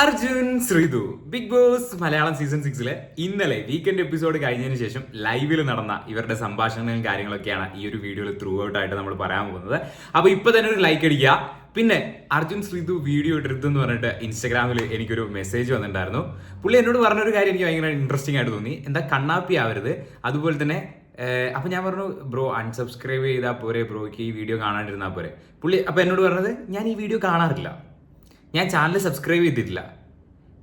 Arjun Sreethu. Bigg Boss Malayalam season സിക്സിലെ ഇന്നലെ weekend episode കഴിഞ്ഞതിന് ശേഷം ലൈവിൽ നടന്ന ഇവരുടെ സംഭാഷണങ്ങളും കാര്യങ്ങളൊക്കെയാണ് ഈ ഒരു വീഡിയോയിൽ ത്രൂ ഔട്ട് ആയിട്ട് നമ്മൾ പറയാൻ പോകുന്നത്. അപ്പൊ ഇപ്പൊ തന്നെ ഒരു ലൈക്ക് അടിക്കുക. പിന്നെ അർജുൻ ശ്രീതു വീഡിയോ ഇട്ടെടുത്തെന്ന് പറഞ്ഞിട്ട് ഇൻസ്റ്റാഗ്രാമിൽ എനിക്കൊരു മെസ്സേജ് വന്നിട്ടുണ്ടായിരുന്നു. പുള്ളി എന്നോട് പറഞ്ഞൊരു കാര്യം എനിക്ക് ഭയങ്കര ഇൻട്രസ്റ്റിംഗ് ആയിട്ട് തോന്നി. എന്താ കണ്ണാപ്പി ആവരുത്. അതുപോലെ തന്നെ അപ്പൊ ഞാൻ പറഞ്ഞു ബ്രോ അൺസബ്സ്ക്രൈബ് ചെയ്താൽ പോരെ ബ്രോയ്ക്ക് ഈ വീഡിയോ കാണാണ്ടിരുന്നാൽ പോരെ. പുള്ളി അപ്പൊ എന്നോട് പറഞ്ഞത് ഞാൻ ഈ വീഡിയോ കാണാറില്ല. ഞാൻ ചാനൽ സബ്സ്ക്രൈബ് ചെയ്തിട്ടില്ല.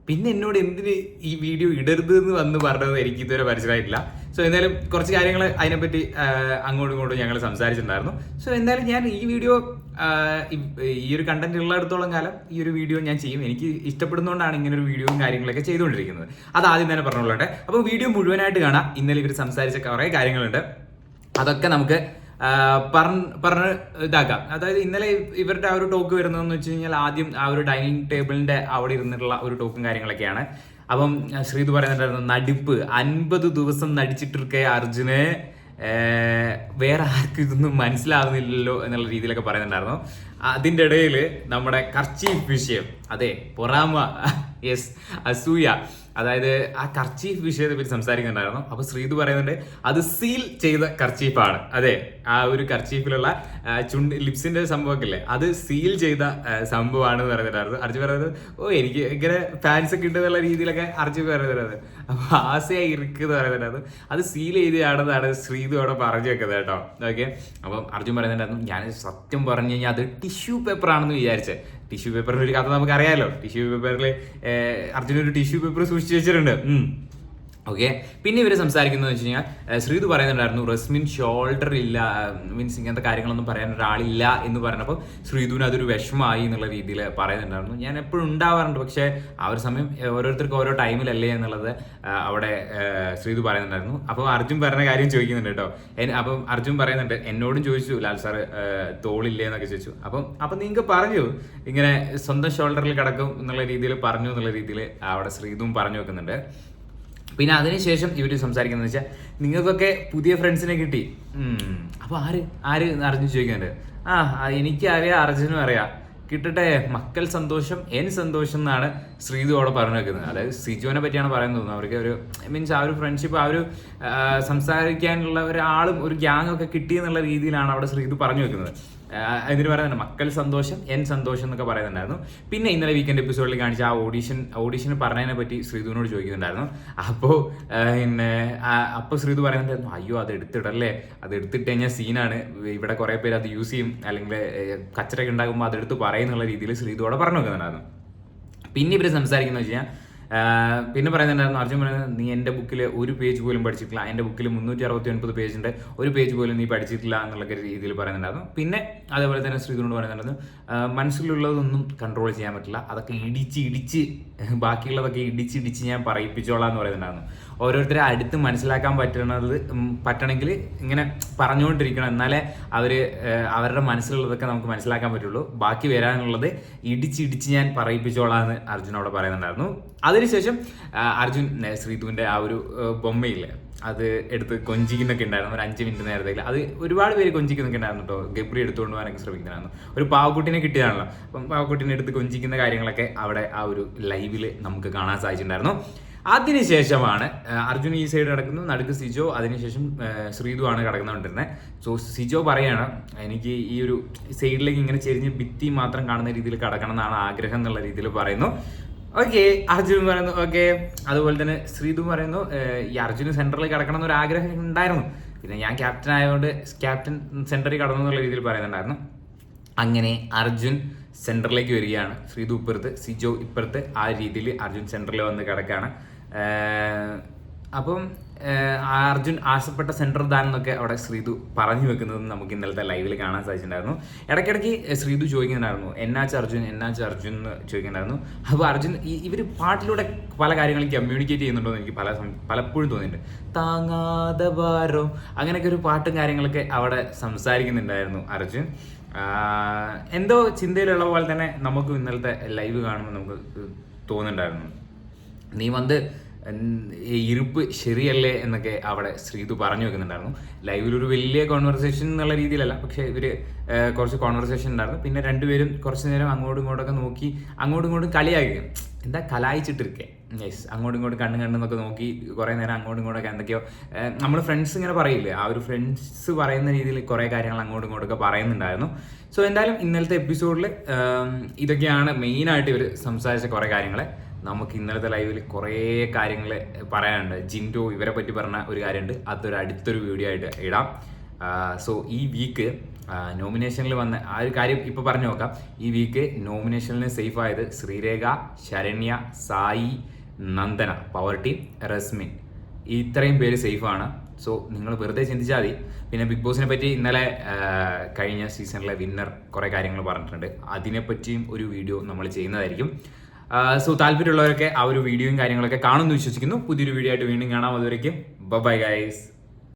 പിന്നെ എന്നോട് എന്തിന് ഈ വീഡിയോ ഇടരുത് എന്ന് വന്ന് പറഞ്ഞത് എനിക്ക് ഇതുവരെ മനസ്സിലായിട്ടില്ല. സോ എന്തായാലും കുറച്ച് കാര്യങ്ങൾ അതിനെപ്പറ്റി അങ്ങോട്ടും ഇങ്ങോട്ടും ഞങ്ങൾ സംസാരിച്ചിട്ടുണ്ടായിരുന്നു. സോ എന്തായാലും ഞാൻ ഈ വീഡിയോ ഈ- ഒരു കണ്ടന്റ് ഉള്ളിടത്തോളം കാലം ഈ ഒരു വീഡിയോ ഞാൻ ചെയ്യും. എനിക്ക് ഇഷ്ടപ്പെടുന്നതുകൊണ്ടാണ് ഇങ്ങനെ ഒരു വീഡിയോയും കാര്യങ്ങളൊക്കെ ചെയ്തുകൊണ്ടിരിക്കുന്നത്. അത് ആദ്യം തന്നെ പറഞ്ഞോളട്ടെ. അപ്പോൾ വീഡിയോ മുഴുവനായിട്ട് കാണാം. ഇന്നലെ ഇവർ സംസാരിച്ച കുറേ കാര്യങ്ങളുണ്ട്. അതൊക്കെ നമുക്ക് പറഞ്ഞ് പറഞ്ഞ് ഇതാക്കാം. അതായത് ഇന്നലെ ഇവരുടെ ആ ഒരു ടോക്ക് വരുന്നതെന്ന് വെച്ച് കഴിഞ്ഞാൽ ആദ്യം ആ ഒരു ഡൈനിങ് ടേബിളിന്റെ അവിടെ ഇരുന്നിട്ടുള്ള ഒരു ടോക്കും കാര്യങ്ങളൊക്കെയാണ്. അപ്പം ശ്രീത് പറയുന്നുണ്ടായിരുന്നു നടിപ്പ്. അൻപത് ദിവസം നടിച്ചിട്ടിരിക്കെ അർജുന്. വേറെ ആർക്കും ഇതൊന്നും മനസ്സിലാവുന്നില്ലല്ലോ എന്നുള്ള രീതിയിലൊക്കെ പറയുന്നുണ്ടായിരുന്നു. അതിന്റെ ഇടയിൽ നമ്മുടെ കർച്ചീഫ് വിഷയം. അതെ പൊറാമ യെസ് അസൂയ. അതായത് ആ കർച്ചീഫ് വിഷയത്തെ പറ്റി സംസാരിക്കുന്നുണ്ടായിരുന്നു. അപ്പൊ ശ്രീതു പറയുന്നുണ്ട് അത് സീൽ ചെയ്ത കർച്ചീഫാണ്. അതെ ആ ഒരു കർച്ചീഫിലുള്ള ചുണ്ടി ലിപ്സിന്റെ സംഭവമൊക്കെ ഇല്ലേ അത് സീൽ ചെയ്ത സംഭവമാണ് എന്ന് പറയുന്നുണ്ടായിരുന്നു അർജു പറയുന്നത് ഓ എനിക്ക് ഇങ്ങനെ ഫാൻസ് ഒക്കെ ഉണ്ടെന്നുള്ള രീതിയിലൊക്കെ അർജു പറയുന്നത് അപ്പൊ ആസയായി ഇരിക്കുന്ന പറയുന്നുണ്ടായിരുന്നു. അത് സീൽ ചെയ്തതാണെന്നാണ് ശ്രീതു അവിടെ പറഞ്ഞു വെക്കുന്നത് കേട്ടോ. ഓക്കെ അപ്പം അർജുൻ പറയുന്നുണ്ടായിരുന്നു ഞാൻ സത്യം പറഞ്ഞു കഴിഞ്ഞാൽ അത് ടിഷ്യൂ പേപ്പർ ആണെന്ന് വിചാരിച്ചത് ടിഷ്യൂ പേപ്പറിന്റെ ഒരു കഥ നമുക്ക് അറിയാലോ ടിഷ്യൂ പേപ്പറിൽ അർജുന ഒരു ടിഷ്യൂ പേപ്പർ സൂക്ഷിച്ചു വെച്ചിട്ടുണ്ട്. ഓക്കെ പിന്നെ ഇവർ സംസാരിക്കുന്നത് വെച്ച് കഴിഞ്ഞാൽ ശ്രീതു പറയുന്നുണ്ടായിരുന്നു റസ്മിൻ ഷോൾഡർ ഇല്ല മീൻസ് ഇങ്ങനത്തെ കാര്യങ്ങളൊന്നും പറയാൻ ഒരാളില്ല എന്ന് പറഞ്ഞപ്പോൾ ശ്രീതുവിന് അതൊരു വിഷമമായി എന്നുള്ള രീതിയിൽ പറയുന്നുണ്ടായിരുന്നു. ഞാൻ എപ്പോഴും ഉണ്ടാവാറുണ്ട് പക്ഷേ ആ ഒരു സമയം ഓരോരുത്തർക്കും ഓരോ ടൈമിലല്ലേ എന്നുള്ളത് അവിടെ ശ്രീതു പറയുന്നുണ്ടായിരുന്നു. അപ്പോൾ അർജുൻ പറഞ്ഞ കാര്യം ചോദിക്കുന്നുണ്ട് കേട്ടോ. അപ്പം അർജുൻ പറയുന്നുണ്ട് എന്നോടും ചോദിച്ചു ലാൽ സാർ തോളില്ലേ എന്നൊക്കെ ചോദിച്ചു. അപ്പം അപ്പം നിങ്ങൾക്ക് പറഞ്ഞു ഇങ്ങനെ സ്വന്തം ഷോൾഡറിൽ കിടക്കും എന്നുള്ള രീതിയിൽ പറഞ്ഞു എന്നുള്ള രീതിയിൽ അവിടെ ശ്രീതും പറഞ്ഞു വെക്കുന്നുണ്ട്. പിന്നെ അതിനുശേഷം ഇവർ സംസാരിക്കുന്നത് വെച്ചാൽ നിങ്ങൾക്കൊക്കെ പുതിയ ഫ്രണ്ട്സിനെ കിട്ടി. അപ്പോൾ അപ്പൊ ആര് ആര് അർജുൻ ചോദിക്കുന്നുണ്ട് ആ എനിക്കറിയാം അർജുനും അറിയാം. കിട്ടട്ടെ മക്കൾ സന്തോഷം എൻ സന്തോഷം എന്നാണ് ശ്രീതു അവിടെ പറഞ്ഞു വെക്കുന്നത്. അതായത് സിജുവിനെ പറ്റിയാണ് പറയുന്നത് തോന്നുന്നത് അവർക്ക് ഒരു മീൻസ് ആ ഒരു ഫ്രണ്ട്ഷിപ്പ് ആ ഒരു സംസാരിക്കാനുള്ള ഒരാളും ഒരു ഗ്യാങ് ഒക്കെ കിട്ടി എന്നുള്ള രീതിയിലാണ് അവിടെ ശ്രീതു പറഞ്ഞു വെക്കുന്നത്. ഇതിന് പറയുന്നുണ്ട് മക്കൾ സന്തോഷം എൻ സന്തോഷം എന്നൊക്കെ പറയുന്നുണ്ടായിരുന്നു. പിന്നെ ഇന്നലെ വീക്കെൻഡ് എപ്പിസോഡിൽ കാണിച്ച ആ ഓഡീഷൻ ഓഡീഷൻ പറഞ്ഞതിനെ പറ്റി ശ്രീധുവിനോട് ചോദിക്കുന്നുണ്ടായിരുന്നു. അപ്പോൾ പിന്നെ അപ്പോൾ ശ്രീധു പറയുന്നുണ്ടായിരുന്നു അയ്യോ അത് എടുത്തിടല്ലേ? അത് എടുത്തിട്ട് കഴിഞ്ഞാൽ സീനാണ് ഇവിടെ കുറേ പേര് അത് യൂസ് ചെയ്യും. അല്ലെങ്കിൽ കച്ചറൊക്കെ ഉണ്ടാകുമ്പോൾ അതെടുത്ത് പറയുന്നുള്ള രീതിയിൽ ശ്രീധുവോടെ പറഞ്ഞു വെക്കുന്നുണ്ടായിരുന്നു പിന്നെ ഇവർ സംസാരിക്കുന്നത് വെച്ച് കഴിഞ്ഞാൽ പിന്നെ പറയുന്നുണ്ടായിരുന്നു അർജുൻ പറയുന്നത് നീ എന്റെ ബുക്കിൽ ഒരു പേജ് പോലും പഠിച്ചിട്ടില്ല. എന്റെ ബുക്കിൽ മുന്നൂറ്റി അറുപത്തി ഒൻപത് പേജുണ്ട് ഒരു പേജ് പോലും നീ പഠിച്ചിട്ടില്ല എന്നുള്ള രീതിയിൽ പറയുന്നുണ്ടായിരുന്നു. പിന്നെ അതേപോലെ തന്നെ ശ്രീധരനോട് പറയുന്നുണ്ടായിരുന്നു മനസ്സിലുള്ളതൊന്നും കൺട്രോൾ ചെയ്യാൻ പറ്റില്ല. അതൊക്കെ ഇടിച്ച് ഇടിച്ച് ബാക്കിയുള്ളതൊക്കെ ഇടിച്ച് ഇടിച്ച് ഞാൻ പറയിപ്പിച്ചോളാം എന്ന് പറയുന്നുണ്ടായിരുന്നു. ഓരോരുത്തരെ അടുത്ത് മനസ്സിലാക്കാൻ പറ്റണത് പറ്റണമെങ്കിൽ ഇങ്ങനെ പറഞ്ഞുകൊണ്ടിരിക്കണം. എന്നാലേ അവർ അവരുടെ മനസ്സിലുള്ളതൊക്കെ നമുക്ക് മനസ്സിലാക്കാൻ പറ്റുള്ളൂ. ബാക്കി വരാനുള്ളത് ഇടിച്ച് ഇടിച്ച് ഞാൻ പറയിപ്പിച്ചോളാം എന്ന് അർജുനോട് പറയുന്നുണ്ടായിരുന്നു. പറയുന്നുണ്ടായിരുന്നു അതിനുശേഷം അർജുൻ ശ്രീതുവിന്റെ ആ ഒരു ബൊമ്മയില്ലേ അത് എടുത്ത് കൊഞ്ചിക്കുന്നൊക്കെ ഉണ്ടായിരുന്നു. ഒരു അഞ്ച് മിനിറ്റ് നേരത്തേക്ക്. അത് ഒരുപാട് പേര് കൊഞ്ചിക്കുന്നൊക്കെ ഉണ്ടായിരുന്നു കേട്ടോ ഗബ്രി എടുത്തുകൊണ്ട് പോകാനൊക്കെ ശ്രമിക്കുന്നുണ്ടായിരുന്നു ഒരു പാവക്കുട്ടിനെ കിട്ടിയതാണല്ലോ. അപ്പം പാവക്കുട്ടിനെ എടുത്ത് കൊഞ്ചിക്കുന്ന കാര്യങ്ങളൊക്കെ അവിടെ ആ ഒരു ലൈവിൽ നമുക്ക് കാണാൻ സാധിച്ചിട്ടുണ്ടായിരുന്നു. അതിനുശേഷമാണ് അർജുൻ ഈ സൈഡ് കിടക്കുന്നു നടുക്ക് സിജോ അതിനുശേഷം ശ്രീതു ആണ് കിടക്കുന്നുണ്ടിരുന്നത് സോ സിജോ പറയാണ് എനിക്ക് ഈ ഒരു സൈഡിലേക്ക് ഇങ്ങനെ ചെരിഞ്ഞ് ഭിത്തി മാത്രം കാണുന്ന രീതിയിൽ കിടക്കണം എന്നാണ് ആഗ്രഹം എന്നുള്ള രീതിയിൽ പറയുന്നു. ഓക്കെ അർജുൻ പറയുന്നു ഓക്കെ. അതുപോലെ തന്നെ ശ്രീതു പറയുന്നു ഈ അർജുന് സെന്ററിൽ കിടക്കണം എന്നൊരു ആഗ്രഹം ഉണ്ടായിരുന്നു. പിന്നെ ഞാൻ ക്യാപ്റ്റൻ ആയതുകൊണ്ട് ക്യാപ്റ്റൻ സെന്ററിൽ കടന്നു എന്നുള്ള രീതിയിൽ പറയുന്നുണ്ടായിരുന്നു. അങ്ങനെ അർജുൻ സെന്ററിലേക്ക് വരികയാണ്. ശ്രീതു ഇപ്പുറത്ത് സിജോ ഇപ്പുറത്ത് ആ രീതിയിൽ അർജുൻ സെന്ററിൽ വന്ന് കിടക്കുകയാണ്. അപ്പം അർജുൻ ആശപ്പെട്ട സെന്റർ ദാൻ എന്നൊക്കെ അവിടെ ശ്രീതു പറഞ്ഞു വെക്കുന്നത് നമുക്ക് ഇന്നലത്തെ ലൈവിൽ കാണാൻ സാധിച്ചിട്ടുണ്ടായിരുന്നു. ഇടയ്ക്കിടയ്ക്ക് ശ്രീതു ചോദിക്കുന്നുണ്ടായിരുന്നു എന്നാച്ച് അർജുൻ എന്നാച്ച് അർജുൻ എന്ന് ചോദിക്കുന്നുണ്ടായിരുന്നു. അപ്പോൾ അർജുൻ ഈ ഇവർ പാട്ടിലൂടെ പല കാര്യങ്ങളും കമ്മ്യൂണിക്കേറ്റ് ചെയ്യുന്നുണ്ടോ എന്ന് എനിക്ക് പല പലപ്പോഴും തോന്നിയിട്ടുണ്ട്. താങ്ങാതെ ഭാരം അങ്ങനെയൊക്കെ ഒരു പാട്ടും കാര്യങ്ങളൊക്കെ അവിടെ സംസാരിക്കുന്നുണ്ടായിരുന്നു അർജുൻ. എന്തോ ചിന്തയിലുള്ള പോലെ തന്നെ നമുക്ക് ഇന്നലത്തെ ലൈവ് കാണുമ്പോൾ നമുക്ക് തോന്നുന്നുണ്ടായിരുന്നു. നീ വന്ന് ഇരുപ്പ് ശരിയല്ലേ എന്നൊക്കെ അവിടെ ശ്രീതു പറഞ്ഞു വെക്കുന്നുണ്ടായിരുന്നു. ലൈവിൽ ഒരു വലിയ കോൺവെർസേഷൻ എന്നുള്ള രീതിയിലല്ല പക്ഷേ ഇവർ കുറച്ച് കോൺവെർസേഷൻ ഉണ്ടായിരുന്നു. പിന്നെ രണ്ടുപേരും കുറച്ച് നേരം അങ്ങോട്ടും ഇങ്ങോട്ടൊക്കെ നോക്കി അങ്ങോട്ടും ഇങ്ങോട്ടും കളിയാക്കി. എന്താ കലായിച്ചിട്ടിരിക്കേ? യെസ് അങ്ങോട്ടും ഇങ്ങോട്ടും കണ്ണും കണ്ണെന്നൊക്കെ നോക്കി കുറേ നേരം അങ്ങോട്ടും ഇങ്ങോട്ടൊക്കെ എന്തൊക്കെയോ നമ്മൾ ഫ്രണ്ട്സ് ഇങ്ങനെ പറയില്ലേ ആ ഒരു ഫ്രണ്ട്സ് പറയുന്ന രീതിയിൽ കുറേ കാര്യങ്ങൾ അങ്ങോട്ടും ഇങ്ങോട്ടൊക്കെ പറയുന്നുണ്ടായിരുന്നു. സോ എന്തായാലും ഇന്നലത്തെ എപ്പിസോഡിൽ ഇതൊക്കെയാണ് മെയിനായിട്ട് ഇവർ സംസാരിച്ച കുറേ കാര്യങ്ങൾ നമുക്ക് ഇന്നലത്തെ ലൈവിൽ കുറേ കാര്യങ്ങൾ പറയാനുണ്ട്. ജിൻഡോ ഇവരെ പറ്റി പറഞ്ഞ ഒരു കാര്യമുണ്ട് അതൊരു അടുത്തൊരു വീഡിയോ ആയിട്ട് ഇടാം. സോ ഈ വീക്ക് നോമിനേഷനിൽ വന്ന ആ ഒരു കാര്യം ഇപ്പോൾ പറഞ്ഞു നോക്കാം. ഈ വീക്ക് നോമിനേഷനിൽ സേഫ് ആയത് ശ്രീരേഖ ശരണ്യ സായി നന്ദന പവർ ടീം റസ്മിൻ. ഇത്രയും പേര് സേഫാണ് സോ നിങ്ങൾ വെറുതെ ചിന്തിച്ചാൽ മതി. പിന്നെ ബിഗ് ബോസിനെ പറ്റി ഇന്നലെ കഴിഞ്ഞ സീസണിലെ വിന്നർ കുറേ കാര്യങ്ങൾ പറഞ്ഞിട്ടുണ്ട്. അതിനെപ്പറ്റിയും ഒരു വീഡിയോ നമ്മൾ ചെയ്യുന്നതായിരിക്കും. സോ താല്പര്യമുള്ളവരൊക്കെ ആ ഒരു വീഡിയോയും കാര്യങ്ങളൊക്കെ കാണുമെന്ന് വിശ്വസിക്കുന്നു. പുതിയൊരു വീഡിയോ ആയിട്ട് വീണ്ടും കാണാം. അതുവരേക്കും ബൈ ഗൈസ്